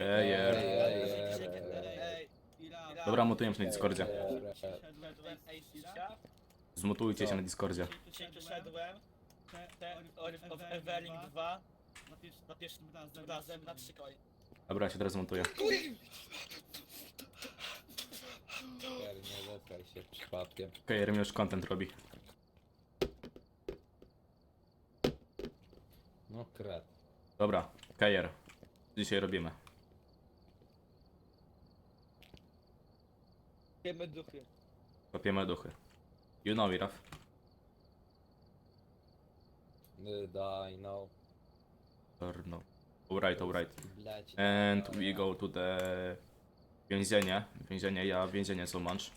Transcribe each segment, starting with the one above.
Ej, ej. Dobra, mutujemy się na Discordzie. Zmutujcie się na Discordzie. Orif of Eveling 2 na pierwszym razem na trzy. Dobra, ja się teraz przypadkiem. Okej, okay, już content robi. No kret. Dobra, Kajer. Dzisiaj robimy? Wiemy duchy. Kopiemy duchy. You know, Iraf. Y, Daj, no. No. Alright, alright. Bleć. And we go to the... Więzienie. Więzienie, ja więzienie so much.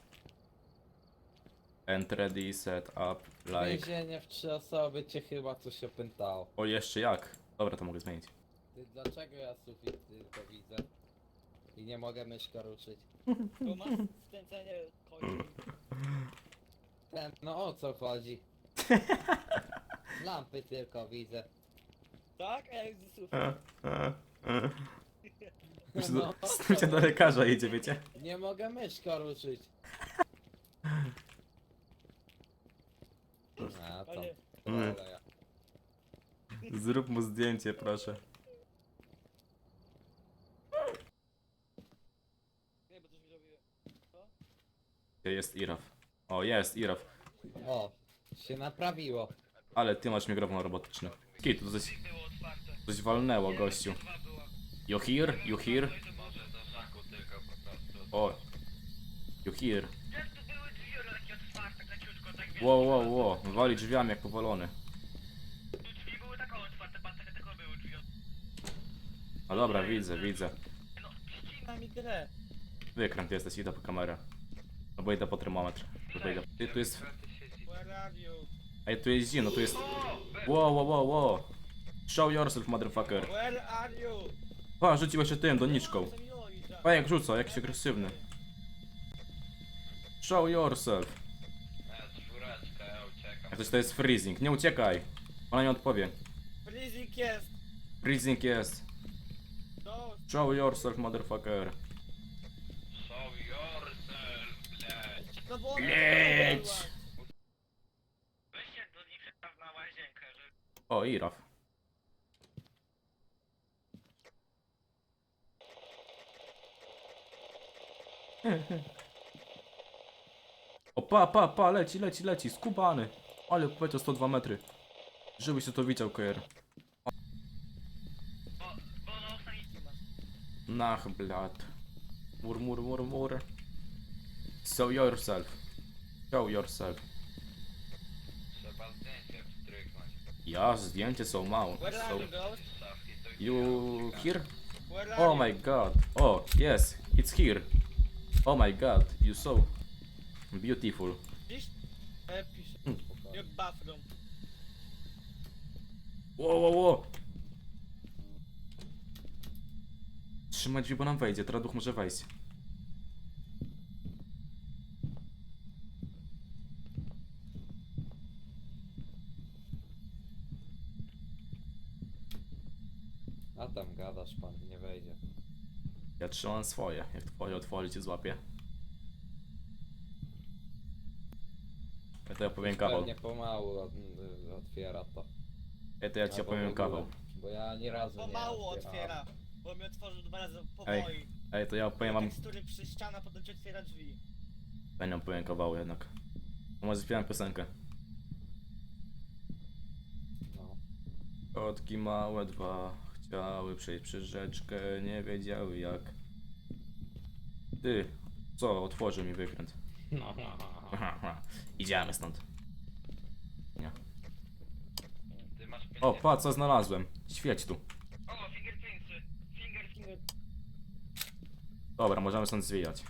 And ready, set up, like... Więzienie w trzy osoby cię chyba coś opętało. O, jeszcze jak? Dobra, to mogę zmienić. Ty, dlaczego ja sufit tylko widzę? I nie mogę myszka ruszyć. Tu masz skręcenie koni. Ten, no o co chodzi? Lampy tylko widzę. Tak? A jak z sufit? No, do, z tym się do lekarza jedzie, wiecie? nie mogę myszka ruszyć. A to. Ale Mm. Cholera. Zrób mu zdjęcie, proszę. nie, bo coś mi robiłem. Gdzie jest Iraf? O, jest Iraf. O, się naprawiło. Ale ty masz mikrofon robotyczny. Kit, to coś, coś walnęło, gościu. You hear? You hear? O. You hear? Wow, wow, wow. Wali drzwiami jak powolony. No dobra, widzę, widzę. Ścina mi grę. Wykręt jesteś, idę po kamerę. Albo idę po termometr. Tutaj idę. Ty, tu jest... Where are you? Ej, tu jest zimno, tu jest... Wow, wow, wow, wow. Show yourself, motherfucker. Where are you? Pa, rzuciłeś się tym, doniczką. Pa, jak rzuca, jakiś agresywny. Show yourself. Jak coś to jest freezing, nie uciekaj. Ona nie odpowie. Freezing jest. Freezing jest. Show yourself, motherfucker. no bo ona Leć! była. O, Iraf. O, pa, pa, pa, leci, leci, leci, skubany. Ale powiedział 102 metry. Żebyś to widział, KR. Nach, blad. Mur, mur, mur, mur. Show yourself. Show yourself. Trzeba zdjęcie wstryknąć. Ja, zdjęcie są mało. Where So, are you, ghost? you here? Where are Oh you? my god. Oh, yes, it's here. Oh my god, you so beautiful. Pisz? E, pisze. Your bathroom. Wow, wow, wow. Trzymać drzwi, bo nam wejdzie. Teraz duch może wejść. A tam gadasz pan, nie wejdzie. Ja trzymam swoje. Jak twoje otworzy cię złapie. Ja to ja powiem kawał. Pewnie pomału od, otwiera to. Ja to ja ci Albo w opowiem ogóle, kawał. Bo ja ani razu nie Pomału otwiera. Bo mi otworzył dwa razy powoli. Ej, to ja opowiem wam... Tekstury przy ścianach, potem ci otwiera drzwi. Nie opowiem kawału jednak. No Może śpiewam piosenkę. No. Kotki małe dwa chciały przejść przez rzeczkę, nie wiedziały jak. Ty, co? Otworzy mi wykręt. No. Idziemy stąd. Nie. Ty masz O, pięć- pa, co znalazłem? Świeć tu. Dobra, możemy stąd zwijać.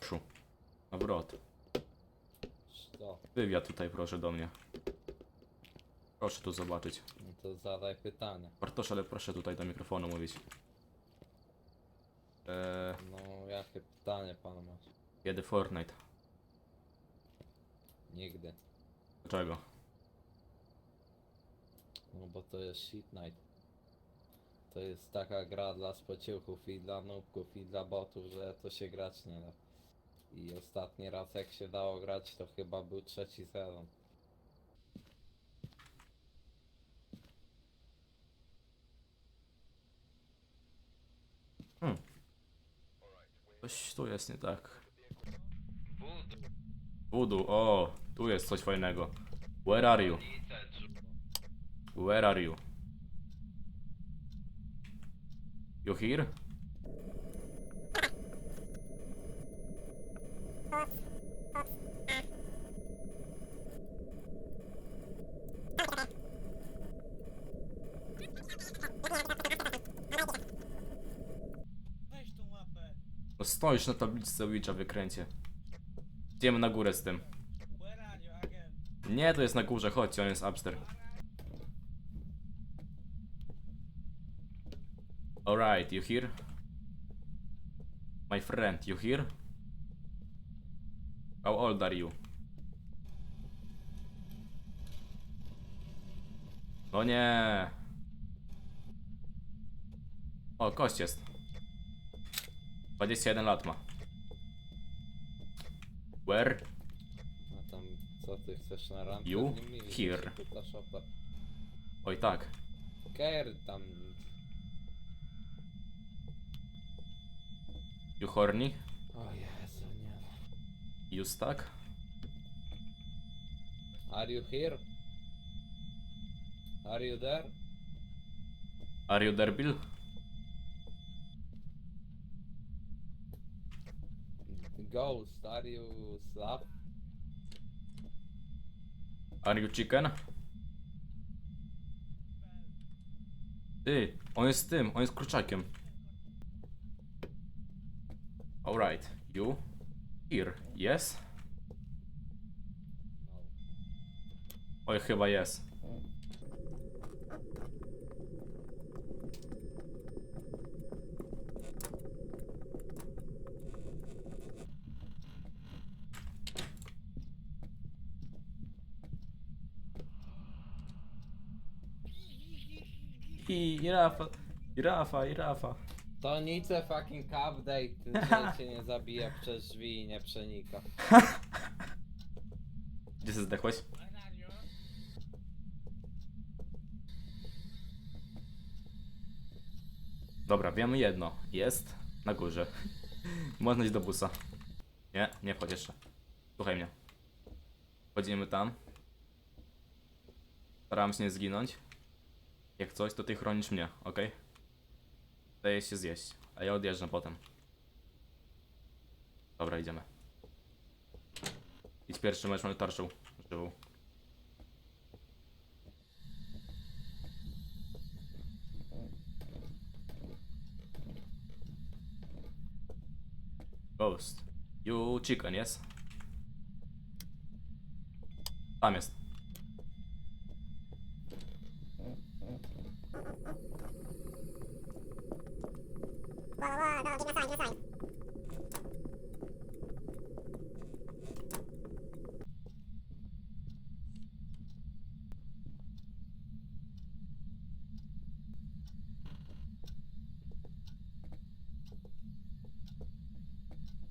Szu. Nawrot. Co? Wywiad tutaj proszę do mnie. Proszę tu zobaczyć. No to zadaj pytanie. Bartosz, ale proszę tutaj do mikrofonu mówić. Eee, No jakie pytanie pan masz? kiedy Fortnite? Nigdy. Dlaczego? Bo to jest Shit Night. To jest taka gra dla spociuchów i dla nubków i dla botów, że to się grać nie da. I ostatni raz jak się dało grać to chyba był trzeci sezon. Coś tu jest nie tak. Voodoo, o, tu jest coś fajnego. Where are you? Where are you? You here? Weź tą łapę. No stoisz na tabliczce Witcha wykręcie. Idziemy na górę z tym. Where are you again? Nie, to jest na górze, chodźcie, on jest upstairs. Alright, you here? My friend, you here? How old are you? No nie. O, kość jest. 21 lat ma. Where? A tam co ty chcesz na rampę? You here. Oj tak. Care tam. You horny? O Jezu, nie. You stuck? Are you here? Are you there? Are you there, Bill? Ghost, are you slap? Are you chicken? Ty, on jest tym, on jest kurczakiem. Alright, you here, yes? Oj, chyba jest. I, i Rafa, i Rafa, i Rafa. To nic a fucking update, że cię nie zabija przez drzwi i nie przenika. Gdzie się zdechłeś? Dobra, wiemy jedno. Jest na górze. Można iść do busa. Nie, nie wchodź jeszcze. Słuchaj mnie. Wchodzimy tam. Staram się nie zginąć. Jak coś, to ty chronisz mnie, ok? Daję się zjeść, a ja odjeżdżam potem. Dobra, idziemy. Idź pierwszy mecz, mamy tarczą. Żywą. Ghost. You chicken, yes? Tam jest.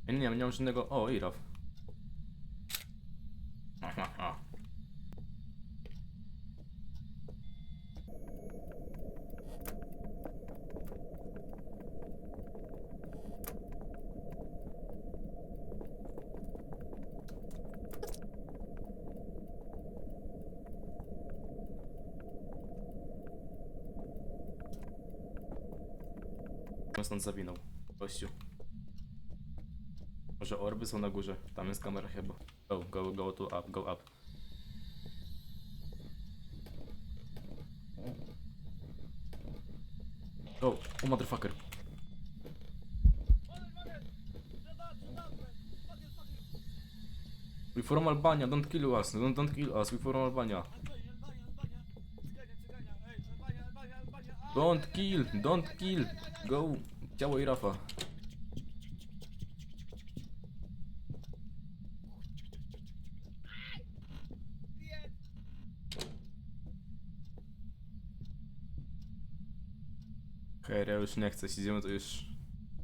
Ja nie, nie mam żadnego... O, Irow. stąd zawinął. Gościu. Może orby są na górze. Tam jest kamera chyba. Go, go, go to up, go up. Go, oh motherfucker. We from Albania, don't kill us, don't, don't kill us, we from Albania. Don't kill, don't kill. Go, ciało i Rafa. Hej, ja już nie chcę, idziemy to już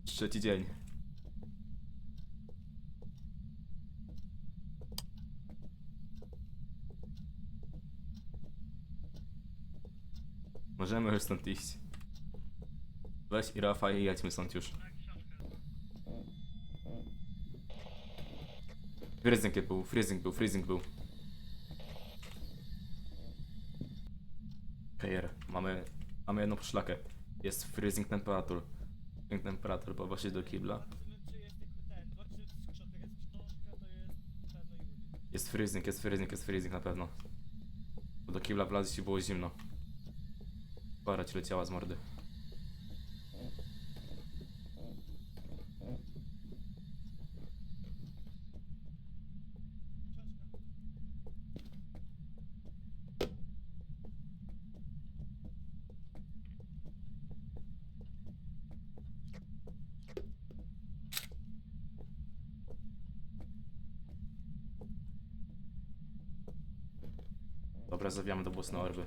trzeci dzień. Możemy już stąd iść. Weź i Rafa i jedźmy stąd już. Freezing był, freezing był, freezing był. Kajer, mamy, mamy jedną poszlakę. Jest freezing temperature. Freezing temperature, bo właśnie do kibla. Jest freezing, jest freezing, jest freezing na pewno. Bo do kibla wlazłeś i było zimno. Para ci leciała z mordy. Dobra, zawijamy do błosnej orby.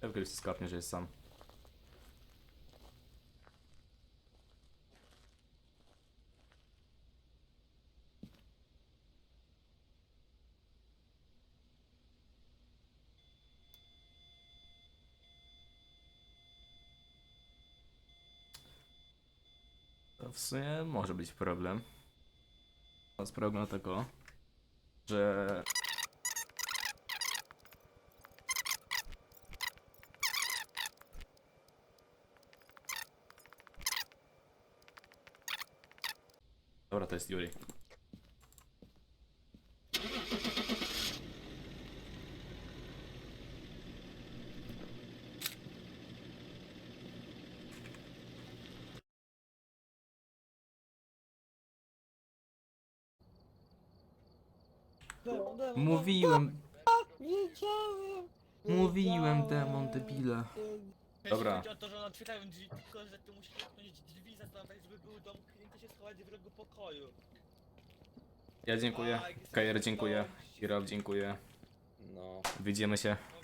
Pewnie się skapnie, że jest sam. W sumie może być problem. Jest problem tego, że Dobra, to jest Yuri. Demon, demon, Mówiłem, Wiedziałem! mówiłem demon debile. Chodzi Dobra. o to, że otwierają drzwi, tylko że ty musisz zamknąć drzwi, zastanawiać, żeby były domknięte się schować w rogu pokoju. Ja dziękuję, Kajer dziękuję, Irab dziękuję. No, Widzimy się. No